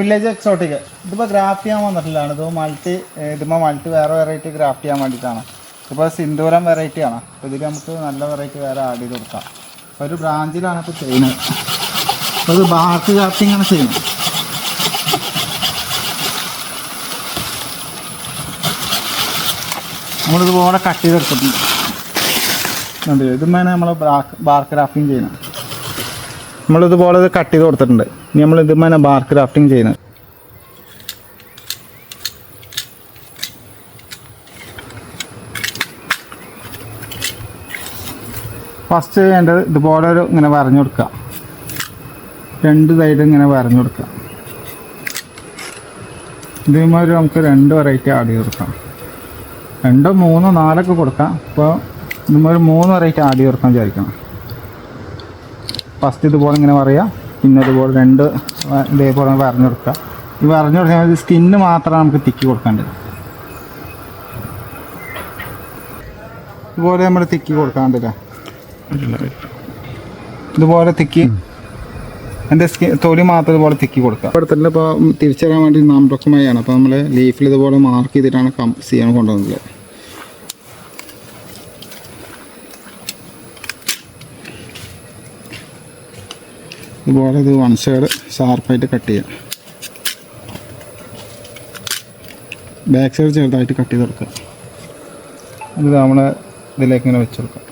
Village exotic ഇതിപ്പോൾ graft ചെയ്യാൻ വന്നിട്ടില്ലാണ്. ഇത് മൾട്ടി ഇതിപ്പോൾ മൾട്ടി വേറെ വെറൈറ്റി ഗ്രാഫ്റ്റ് ചെയ്യാൻ വേണ്ടിയിട്ടാണ്. ഇപ്പോൾ സിന്ദൂരം വെറൈറ്റി ആണ്. അപ്പോൾ ഇതിൽ നമുക്ക് നല്ല വെറൈറ്റി വേറെ ആഡ് ചെയ്ത് കൊടുക്കാം. ഒരു ബ്രാഞ്ചിലാണ് ഇപ്പോൾ ചെയ്യുന്നത് അപ്പോൾ ഇത് ബാർക്ക് ഗ്രാഫ്റ്റിംഗ് ആണ് ചെയ്യുന്നത് നമ്മളിതുപോലെ കട്ട് ചെയ്തെടുത്തിട്ടുണ്ട്. ഇതും ഇതുമാണ് നമ്മൾ ബാർക്ക് ഗ്രാഫ്റ്റിംഗ് ചെയ്യുന്നത്. നമ്മളിതുപോലെ ഇത് കട്ട് ചെയ്ത് കൊടുത്തിട്ടുണ്ട്. ഇനി നമ്മൾ ഇതുമേനെ ബാർ ക്രാഫ്റ്റിംഗ് ചെയ്യുന്നത് ഫസ്റ്റ് ചെയ്യേണ്ടത് ഇതുപോലെ ഒരു ഇങ്ങനെ വരഞ്ഞു കൊടുക്കുക. രണ്ട് സൈഡ് ഇങ്ങനെ വരഞ്ഞു കൊടുക്കുക. ഇതേമാതിരി നമുക്ക് രണ്ട് വെറൈറ്റി ആഡ് ചെയ്ത് കൊടുക്കാം. രണ്ടോ മൂന്നോ നാലൊക്കെ കൊടുക്കാം. അപ്പോൾ ഇതുമാതിരി മൂന്ന് വെറൈറ്റി ആഡ് ചെയ്ത് കൊടുക്കാൻ വിചാരിക്കണം. ഫസ്റ്റ് ഇതുപോലെ ഇങ്ങനെ പറയാം. പിന്നെ ഇതുപോലെ രണ്ട് ഇതേപോലെ വരഞ്ഞു കൊടുക്കുക ഈ വരഞ്ഞു കൊടുക്കാൻ സ്കിന്ന് മാത്രമാണ് നമുക്ക് തിക്കി കൊടുക്കേണ്ടത്. ഇതുപോലെ നമ്മൾ തിക്കി കൊടുക്കാണ്ടില്ല? ഇതുപോലെ തിക്കി. എന്റെ സ്കിൻ തൊലി മാത്രം ഇതുപോലെ തിക്കി കൊടുക്കുക ഇവിടെ തന്നെ ഇപ്പോൾ തിരിച്ചറിയാൻ വേണ്ടി നാം നാമഡോക്യുമായി അപ്പോൾ നമ്മൾ ലീഫിൽ ഇതുപോലെ മാർക്ക് ചെയ്തിട്ടാണ് കം ചെയ്യാൻ കൊണ്ടുവന്നത്. ഇതുപോലെ ഇത് വൺ സൈഡ് ഷാർപ്പായിട്ട് കട്ട് ചെയ്യാം. ബാക്ക് സൈഡ് ചെറുതായിട്ട് കട്ട് ചെയ്ത് കൊടുക്കുക ഇത് നമ്മൾ ഇതിലേക്ക് ഇങ്ങനെ വെച്ച് കൊടുക്കാം.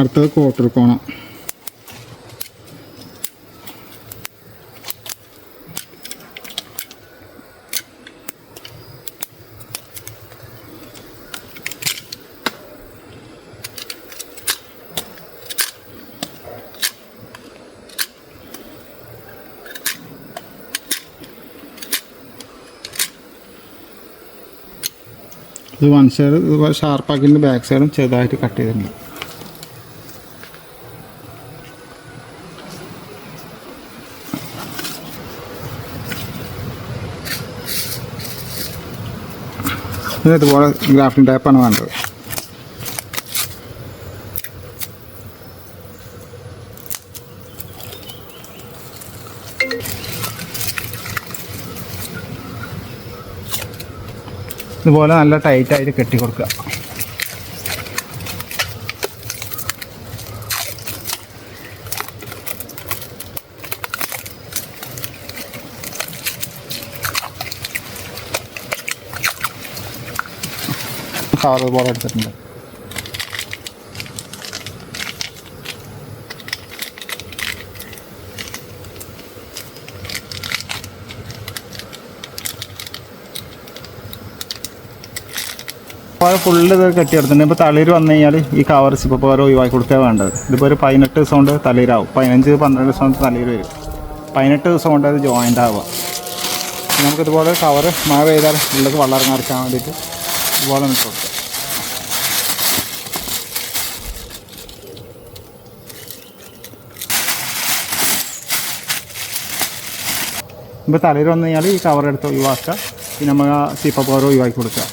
അടുത്തത് കോട്ടർ കോണം. ഇത് വൺ സൈഡ് ഷാർപ്പാക്കിന്റെ ബാക്ക് സൈഡും ചെറുതായിട്ട് കട്ട് ചെയ്തിട്ടുണ്ട്. ഇത് ഇതുപോലെ ഗ്രാഫ്റ്റിംഗ് ടൈപ്പാണ് വേണ്ടത്. ഇതുപോലെ നല്ല ടൈറ്റായിട്ട് കെട്ടി കൊടുക്കുക. കവർ പോലെ എടുത്തിട്ടുണ്ട് അപ്പോൾ ഫുള്ള് ഇത് കെട്ടിയെടുത്തിട്ടുണ്ട്. ഇപ്പോൾ തളിര് വന്നു കഴിഞ്ഞാൽ ഈ കവർ ഇപ്പോൾ ഓരോ ഒഴിവാക്കി കൊടുക്കുക വേണ്ടത്. ഇതിപ്പോൾ ഒരു പതിനെട്ട് ദിവസം കൊണ്ട് തളിരാവും. പതിനഞ്ച് പന്ത്രണ്ട് ദിവസം കൊണ്ട് തളിര് വരും. പതിനെട്ട് ദിവസം കൊണ്ട് അത് ജോയിന്റ് ആവുക. നമുക്കിതുപോലെ കവർ മഴ പെയ്താൽ ഉള്ളത് വെള്ളം ഇറങ്ങാൻ വേണ്ടിയിട്ട് ഇതുപോലെ നമുക്ക് കൊടുക്കുക ഇപ്പോൾ തലയിൽ വന്നു കഴിഞ്ഞാൽ ഈ കവർ എടുത്ത് ഒഴിവാക്കുക. പിന്നെ നമ്മൾ ആ സീപ്പ പവർ ഒഴിവാക്കി കൊടുക്കുക.